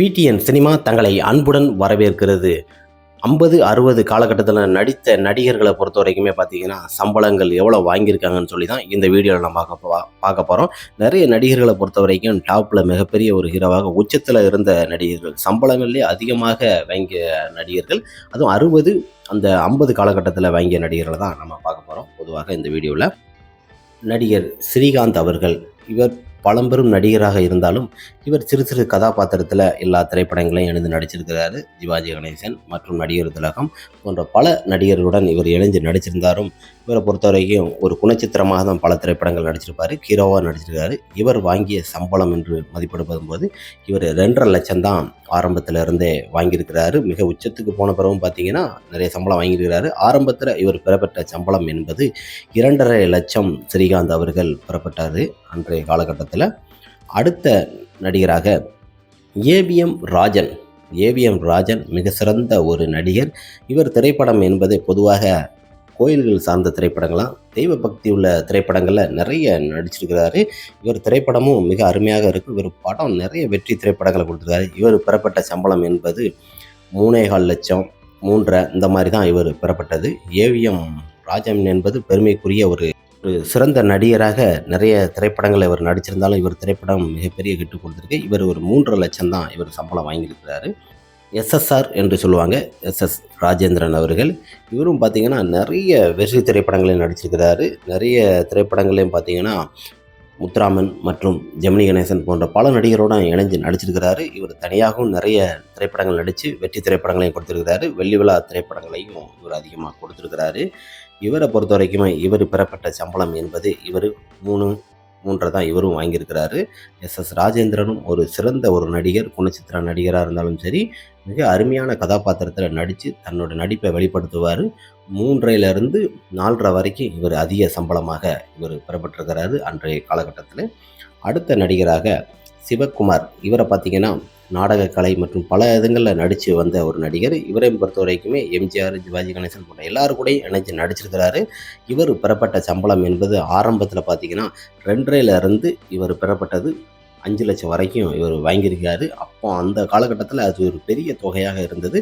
PTN cinema தங்களை அன்புடன் வரவேற்கிறது. ஐம்பது அறுபது காலகட்டத்தில் நடித்த நடிகர்களை பொறுத்த வரைக்குமே பார்த்தீங்கன்னா சம்பளங்கள் எவ்வளோ வாங்கியிருக்காங்கன்னு சொல்லி தான் இந்த வீடியோவில் நம்ம பார்க்க பார்க்க போகிறோம் நிறைய நடிகர்களை பொறுத்த வரைக்கும் டாப்பில் மிகப்பெரிய ஒரு ஹீரோவாக உச்சத்தில் இருந்த நடிகர்கள் சம்பளங்கள்லேயே அதிகமாக வாங்கிய நடிகர்கள் அதுவும் அறுபது அந்த ஐம்பது காலகட்டத்தில் வாங்கிய நடிகர்களை தான் நம்ம பார்க்க போகிறோம் பொதுவாக இந்த வீடியோவில் நடிகர் ஸ்ரீகாந்த் அவர்கள் இவர் பழம்பெரும் நடிகராக இருந்தாலும் இவர் சிறு சிறு கதாபாத்திரத்தில் எல்லா திரைப்படங்களையும் எழுந்து நடிச்சிருக்கிறாரு. சிவாஜி கணேசன் மற்றும் நடிகர் திலகம் போன்ற பல நடிகர்களுடன் இவர் இணைந்து நடிச்சிருந்தாலும் இவரை பொறுத்த வரைக்கும் ஒரு குணச்சித்திரமாக தான் பல திரைப்படங்கள் நடிச்சிருப்பார். ஹீரோவாக நடிச்சிருக்காரு. இவர் வாங்கிய சம்பளம் என்று மதிப்பிடும்போது போது இவர் ரெண்டரை லட்சம் தான் ஆரம்பத்தில் இருந்தே வாங்கியிருக்கிறாரு. மிக உச்சத்துக்கு போன பிறகும் பார்த்தீங்கன்னா நிறைய சம்பளம் வாங்கியிருக்கிறாரு. ஆரம்பத்தில் இவர் பெறப்பட்ட சம்பளம் என்பது இரண்டரை லட்சம் ஸ்ரீகாந்த் அவர்கள் பெறப்பட்டார் அன்றைய காலகட்டத்தில் அடுத்த நடிகராக ஏவிஎம் ராஜன். ஏவிஎம் ராஜன் மிக சிறந்த ஒரு நடிகர். இவர் திரைப்படம் என்பது பொதுவாக கோயில்கள் சார்ந்த திரைப்படங்களாம் தெய்வ பக்தி உள்ள திரைப்படங்களில் நிறைய நடிச்சிருக்கிறாரு. இவர் திரைப்படமும் மிக அருமையாக இருக்குது இவர் படம் நிறைய வெற்றி திரைப்படங்களை கொடுத்துருக்காரு. இவர் பெறப்பட்ட சம்பளம் என்பது மூணேகால் லட்சம் மூன்றரை இந்த மாதிரி தான் இவர் பெறப்பட்டது. ஏவிஎம் ராஜன் என்பது பெருமைக்குரிய ஒரு ஒரு சிறந்த நடிகராக நிறைய திரைப்படங்கள் இவர் நடிச்சிருந்தாலும் இவர் திரைப்படம் மிகப்பெரிய ஹிட்டு கொடுத்துருக்கு. இவர் ஒரு மூன்றரை லட்சம் தான் இவர் சம்பளம் வாங்கியிருக்கிறாரு. எஸ்எஸ்ஆர் என்று சொல்லுவாங்க. எஸ்எஸ் ராஜேந்திரன் அவர்கள். இவரும் பார்த்தீங்கன்னா நிறைய வெற்றி திரைப்படங்களையும் நடிச்சிருக்கிறாரு. நிறைய திரைப்படங்களையும் பார்த்தீங்கன்னா முத்துராமன் மற்றும் ஜெமினி கணேசன் போன்ற பல நடிகரோட இணைஞ்சு நடிச்சிருக்கிறாரு. இவர் தனியாகவும் நிறைய திரைப்படங்கள் நடித்து வெற்றி திரைப்படங்களையும் கொடுத்துருக்கிறாரு. வெள்ளி விழா திரைப்படங்களையும் இவர் அதிகமாக கொடுத்துருக்கிறாரு. இவரை பொறுத்த வரைக்குமே இவர் பெறப்பட்ட சம்பளம் என்பது இவர் மூணு மூன்றை தான் இவரும் வாங்கியிருக்கிறாரு. எஸ் எஸ் ராஜேந்திரனும் ஒரு சிறந்த ஒரு நடிகர் குணச்சித்திர நடிகராக இருந்தாலும் சரி மிக அருமையான கதாபாத்திரத்தில் நடித்து தன்னோட நடிப்பை வெளிப்படுத்துவார். மூன்றையிலிருந்து நாலரை வரைக்கும் இவர் அதிக சம்பளமாக இவர் பெறப்பட்டிருக்கிறாரு அன்றைய காலகட்டத்தில். அடுத்த நடிகராக சிவகுமார். இவரை பார்த்திங்கன்னா நாடகக்கலை மற்றும் பல இதுங்களில் நடித்து வந்த ஒரு நடிகர். இவரை பொறுத்த வரைக்குமே எம்ஜிஆர் சிவாஜி கணேசன் போன்ற எல்லாரும் கூடயும் இணைஞ்சு நடிச்சிருக்கிறாரு. இவர் பெறப்பட்ட சம்பளம் என்பது ஆரம்பத்தில் பார்த்தீங்கன்னா ரெண்டரைல இருந்து இவர் பெறப்பட்டது அஞ்சு லட்சம் வரைக்கும் இவர் வாங்கியிருக்காரு. அப்போ அந்த காலகட்டத்தில் அது ஒரு பெரிய தொகையாக இருந்தது.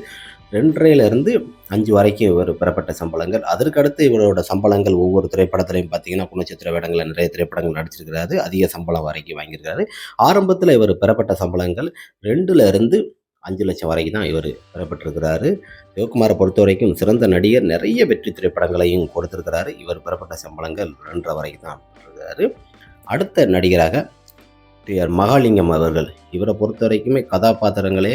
ரெண்டரைல இருந்து அஞ்சு வரைக்கும் இவர் பெறப்பட்ட சம்பளங்கள். அதற்கடுத்து இவரோட சம்பளங்கள் ஒவ்வொரு திரைப்படத்திலையும் பார்த்தீங்கன்னா குணச்சித்திர வேடங்களில் நிறைய திரைப்படங்கள் நடிச்சிருக்கிறாரு. அதிக சம்பளம் வரைக்கும் வாங்கியிருக்காரு. ஆரம்பத்தில் இவர் பெறப்பட்ட சம்பளங்கள் ரெண்டுலேருந்து அஞ்சு லட்சம் வரைக்கும் தான் இவர் பெறப்பட்டிருக்கிறாரு. சிவகுமாரை பொறுத்த வரைக்கும் சிறந்த நடிகர். நிறைய வெற்றி திரைப்படங்களையும் கொடுத்திருக்கிறாரு. இவர் பெறப்பட்ட சம்பளங்கள் ரெண்டரை வரைக்கும் தான் இருக்கிறாரு அடுத்த நடிகராக டி ஆர் மகாலிங்கம் அவர்கள். இவரை பொறுத்த வரைக்குமே கதாபாத்திரங்களே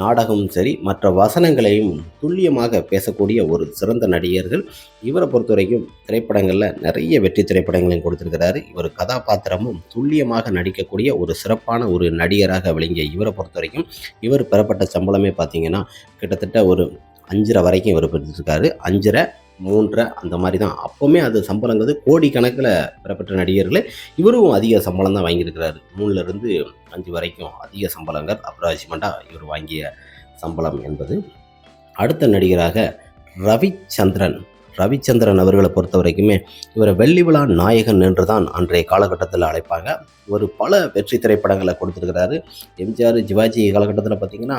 நாடகமும் சரி மற்ற வசனங்களையும் துல்லியமாக பேசக்கூடிய ஒரு சிறந்த நடிகர்கள். இவரை பொறுத்த வரைக்கும் திரைப்படங்களில் நிறைய வெற்றி திரைப்படங்களையும் கொடுத்துருக்கிறாரு. இவர் கதாபாத்திரமும் துல்லியமாக நடிக்கக்கூடிய ஒரு சிறப்பான ஒரு நடிகராக விளங்கிய இவரை பொறுத்த வரைக்கும் இவர் பெறப்பட்ட சம்பளமே பார்த்திங்கன்னா கிட்டத்தட்ட ஒரு அஞ்சரை வரைக்கும் இவர் பெற்றிருக்காரு. அஞ்சரை மூன்றரை அந்த மாதிரி தான் அப்போவுமே அது சம்பளங்கிறது கோடி கணக்கில் பெறப்பட்ட நடிகர்களே இவரும் அதிக சம்பளம் தான் வாங்கியிருக்கிறாரு. மூணுலேருந்து அஞ்சு வரைக்கும் அதிக சம்பளங்கள் அப்ராக்சிமெண்ட்டாக இவர் வாங்கிய சம்பளம் என்பது. அடுத்த நடிகராக ரவிச்சந்திரன். ரவிச்சந்திரன் அவர்களை பொறுத்த வரைக்குமே இவரை வெள்ளி விழா நாயகன் என்று தான் அன்றைய காலகட்டத்தில் அழைப்பாங்க. ஒரு பல வெற்றி திரைப்படங்களை கொடுத்துருக்கிறாரு. எம்ஜிஆர் சிவாஜி காலகட்டத்தில் பார்த்திங்கன்னா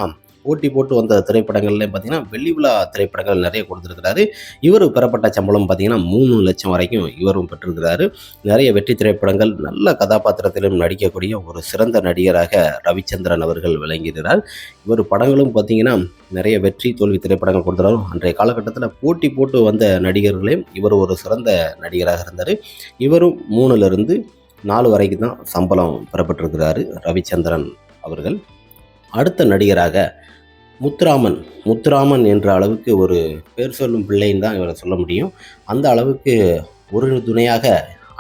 போட்டி போட்டு வந்த திரைப்படங்கள்லேயும் பார்த்தீங்கன்னா வெள்ளி விழா திரைப்படங்கள் நிறைய கொடுத்துருக்கிறாரு. இவர் பெறப்பட்ட சம்பளம் பார்த்தீங்கன்னா மூணு லட்சம் வரைக்கும் இவரும் பெற்றிருக்கிறாரு. நிறைய வெற்றி திரைப்படங்கள் நல்ல கதாபாத்திரத்திலும் நடிக்கக்கூடிய ஒரு சிறந்த நடிகராக ரவிச்சந்திரன் அவர்கள் விளங்குகிறார் இவர் படங்களும் பார்த்தீங்கன்னா நிறைய வெற்றி தோல்வி திரைப்படங்கள் கொடுத்தாலும் அன்றைய காலகட்டத்தில் போட்டி போட்டு வந்த நடிகர்களையும் இவர் ஒரு சிறந்த நடிகராக இருந்தார். இவரும் மூணுலேருந்து நாலு வரைக்கும் தான் சம்பளம் பெறப்பட்டிருக்கிறாரு ரவிச்சந்திரன் அவர்கள். அடுத்த நடிகராக முத்துராமன். முத்துராமன் என்ற அளவுக்கு ஒரு பேர் சொல்லும் பிள்ளைன்னு தான் இவரை சொல்ல முடியும். அந்த அளவுக்கு ஒரு துணையாக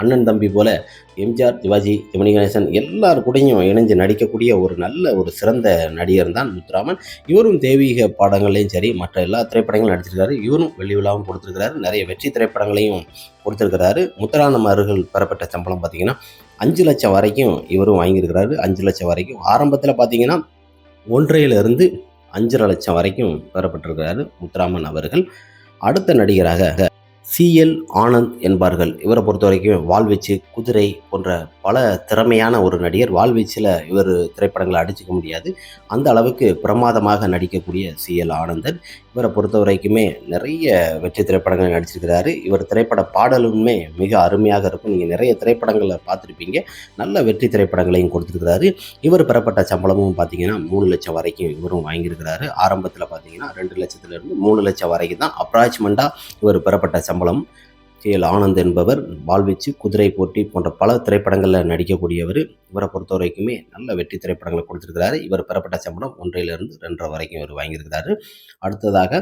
அண்ணன் தம்பி போல எம்ஜிஆர் சிவாஜி ஜெமினி கணேசன் எல்லார் கூடயும் இணைஞ்சு நடிக்கக்கூடிய ஒரு நல்ல ஒரு சிறந்த நடிகர் தான் முத்துராமன். இவரும் தெய்வீக பாடங்கள்லையும் சரி மற்ற எல்லா திரைப்படங்களும் நடிச்சிருக்காரு. இவரும் வெள்ளி விழாவும் கொடுத்துருக்கிறாரு. நிறைய வெற்றி திரைப்படங்களையும் கொடுத்துருக்கிறாரு. முத்துராமன் அவர்கள் பெறப்பட்ட சம்பளம் பார்த்தீங்கன்னா அஞ்சு லட்சம் வரைக்கும் இவரும் வாங்கியிருக்கிறாரு. அஞ்சு லட்சம் வரைக்கும் ஆரம்பத்தில் பார்த்தீங்கன்னா ஒன்றையிலிருந்து அஞ்சரை லட்சம் வரைக்கும் பெறப்பட்டிருக்கிறாரு முத்துராமன் அவர்கள். அடுத்த நடிகராக சிஎல் ஆனந்த் என்பார்கள். இவரை பொறுத்த வரைக்கும் வாள்வீச்சு குதிரை போன்ற பல திறமையான ஒரு நடிகர். வாழ்வீச்சில் இவர் திரைப்படங்களை அடிச்சுக்க முடியாது. அந்த அளவுக்கு பிரமாதமாக நடிக்கக்கூடிய சிஎல் ஆனந்தன். இவரை பொறுத்த வரைக்குமே நிறைய வெற்றி திரைப்படங்கள் நடிச்சிருக்கிறாரு. இவர் திரைப்பட பாடலுமே மிக அருமையாக இருக்கும். நீங்கள் நிறைய திரைப்படங்களை பார்த்துருப்பீங்க. நல்ல வெற்றி திரைப்படங்களையும் கொடுத்துருக்கிறாரு. இவர் பெறப்பட்ட சம்பளமும் பார்த்தீங்கன்னா மூணு லட்சம் வரைக்கும் இவரும் வாங்கியிருக்கிறாரு. ஆரம்பத்தில் பார்த்தீங்கன்னா ரெண்டு லட்சத்துலேருந்து மூணு லட்சம் வரைக்கும் தான் அப்ராச்மெண்ட்டாக இவர் பெறப்பட்ட சம்பளம். கே எல் ஆனந்த் என்பவர் வாழ்வீச்சு குதிரை போட்டி போன்ற பல திரைப்படங்களில் நடிக்கக்கூடியவர். இவரை பொறுத்த வரைக்குமே நல்ல வெற்றி திரைப்படங்களை கொடுத்துருக்கிறாரு. இவர் பெறப்பட்ட சம்பளம் ஒன்றையிலிருந்து ரெண்டரை வரைக்கும் இவர் வாங்கியிருக்கிறாரு. அடுத்ததாக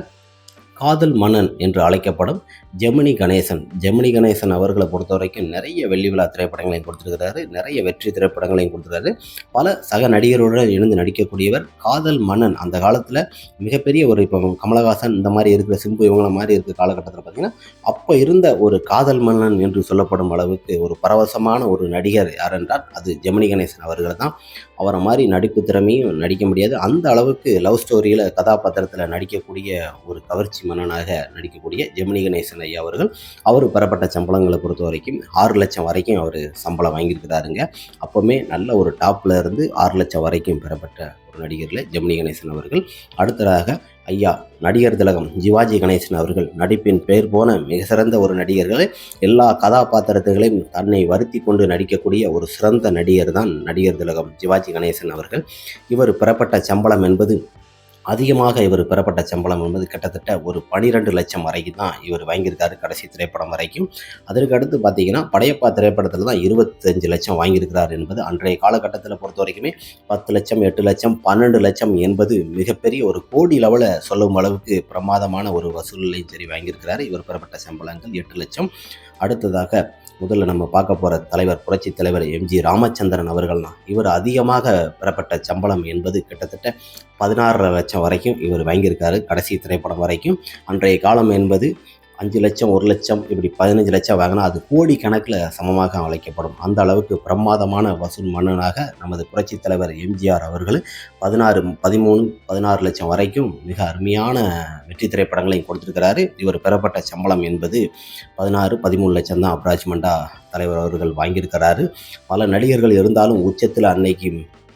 காதல் மன்னன் என்று அழைக்கப்படும் ஜெமினி கணேசன். ஜெமினி கணேசன் அவர்களை பொறுத்த வரைக்கும் நிறைய வெள்ளி விழா திரைப்படங்களையும் கொடுத்துருக்கிறாரு நிறைய வெற்றி திரைப்படங்களையும் கொடுத்துருக்காரு பல சக நடிகருடன் இணைந்து நடிக்கக்கூடியவர் காதல் மன்னன். அந்த காலத்தில் மிகப்பெரிய ஒரு இப்போ கமலஹாசன் இந்த மாதிரி இருக்கிற சிம்பு இவங்கள மாதிரி இருக்கிற காலகட்டத்தில் பார்த்தீங்கன்னா அப்போ இருந்த ஒரு காதல் மன்னன் என்று சொல்லப்படும் அளவுக்கு ஒரு பரவசமான ஒரு நடிகர் யார் என்றால் அது ஜெமினி கணேசன் அவர்கள் தான். அவரை மாதிரி நடிப்பு திறமையும் நடிக்க முடியாது. அந்த அளவுக்கு லவ் ஸ்டோரியில் கதாபாத்திரத்தில் நடிக்கக்கூடிய ஒரு கவர்ச்சி மன்னனாக நடிக்கக்கூடிய ஜெமினி கணேசன் ஐயா அவர்கள் அவர் பெறப்பட்ட சம்பளங்களை பொறுத்த வரைக்கும் ஆறு லட்சம் வரைக்கும் அவர் சம்பளம் வாங்கியிருக்கிறாருங்க. அப்போவுமே நல்ல ஒரு டாப்பில் இருந்து ஆறு லட்சம் வரைக்கும் பெறப்பட்ட ஒரு நடிகரில் ஜெமினி கணேசன் அவர்கள். அடுத்ததாக ஐயா நடிகர் திலகம் ஜிவாஜி கணேசன் அவர்கள் நடிப்பின் பெயர் போன மிக சிறந்த ஒரு நடிகர்கள். எல்லா கதாபாத்திரத்தைகளையும் தன்னை வருத்தி கொண்டு நடிக்கக்கூடிய ஒரு சிறந்த நடிகர் தான் நடிகர் திலகம் ஜிவாஜி கணேசன் அவர்கள். இவர் பெறப்பட்ட சம்பளம் என்பது அதிகமாக இவர் பெறப்பட்ட சம்பளம் என்பது கிட்டத்தட்ட ஒரு பனிரெண்டு லட்சம் வரைக்கும் தான் இவர் வாங்கியிருக்காரு கடைசி திரைப்படம் வரைக்கும். அதற்கு அடுத்து பார்த்தீங்கன்னா படையப்பா திரைப்படத்தில் தான் இருபத்தஞ்சு லட்சம் வாங்கியிருக்கிறார் என்பது அன்றைய காலகட்டத்தில் பொறுத்த வரைக்குமே பத்து லட்சம் எட்டு லட்சம் பன்னெண்டு லட்சம் என்பது மிகப்பெரிய ஒரு கோடி லெவலில் சொல்லும் அளவுக்கு பிரமாதமான ஒரு வசூலையும் சரி வாங்கியிருக்கிறார். இவர் பெறப்பட்ட சம்பளங்கள் எட்டு லட்சம். அடுத்ததாக முதல்ல நம்ம பார்க்க போகிற தலைவர் புரட்சி தலைவர் எம்ஜி ராமச்சந்திரன் அவர்கள்னா இவர் அதிகமாக பெறப்பட்ட சம்பளம் என்பது கிட்டத்தட்ட பதினாறு லட்சம் வரைக்கும் இவர் வாங்கியிருக்காரு கடைசி திரைப்படம் வரைக்கும். அன்றைய காலம் என்பது அஞ்சு லட்சம் ஒரு லட்சம் இப்படி பதினஞ்சு லட்சம் வாங்கினா அது கோடி கணக்கில் சமமாக அழைக்கப்படும். அந்த அளவுக்கு பிரமாதமான வசூல் மன்னனாக நமது புரட்சித் தலைவர் எம்ஜிஆர் அவர்கள் பதினாறு பதிமூணு பதினாறு லட்சம் வரைக்கும் மிக அருமையான வெற்றி திரைப்படங்களையும் கொடுத்துருக்கிறாரு. இவர் பெறப்பட்ட சம்பளம் என்பது பதினாறு பதிமூணு லட்சம் தான் அப்ராச்மெண்ட்டாக தலைவர் அவர்கள் வாங்கியிருக்கிறாரு. பல நடிகர்கள் இருந்தாலும் உச்சத்தில் அன்னைக்கு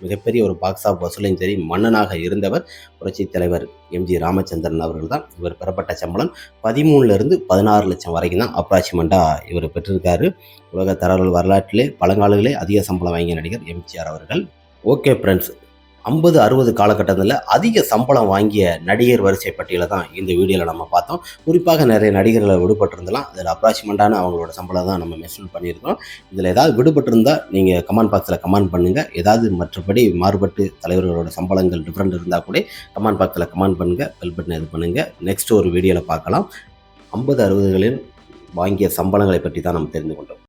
மிகப்பெரிய ஒரு பாக்ஸ் ஆஃப் வசூலையும் சரி மன்னனாக இருந்தவர் புரட்சி தலைவர் எம்ஜி ராமச்சந்திரன் அவர்கள் தான் இவர் பெறப்பட்ட சம்பளம் பதிமூணுலேருந்து பதினாறு லட்சம் வரைக்கும் தான் அப்ராக்சிமெண்ட்டாக இவர் பெற்றிருக்காரு. உலக தரவல் வரலாற்றிலே பழங்காலங்களே அதிக சம்பளம் வாங்கிய நடிகர் எம்ஜிஆர் அவர்கள். ஓகே ஃப்ரெண்ட்ஸ் ஐம்பது அறுபது காலகட்டத்தில் அதிக சம்பளம் வாங்கிய நடிகர் வரிசை பட்டியலை தான் இந்த வீடியோவில் நம்ம பார்த்தோம். குறிப்பாக நிறைய நடிகர்களை விடுபட்டிருந்தலாம். அதில் அப்ராக்சிமெண்ட்டான அவங்களோட சம்பளம் தான் நம்ம மெசூல் பண்ணியிருக்கோம். இதில் ஏதாவது விடுபட்டிருந்தால் நீங்கள் கமெண்ட் பாக்ஸில் கமெண்ட் பண்ணுங்கள் ஏதாவது மற்றபடி மாறுபட்டு தலைவர்களோட சம்பளங்கள் டிஃப்ரெண்ட் இருந்தால் கூட கமெண்ட் பாக்ஸில் கமெண்ட் பண்ணுங்கள் பெல் பட்டன் இது பண்ணுங்கள் நெக்ஸ்ட் ஒரு வீடியோவில் பார்க்கலாம். ஐம்பது அறுபதுகளில் வாங்கிய சம்பளங்களை பற்றி தான் நம்ம தெரிந்து கொண்டோம்.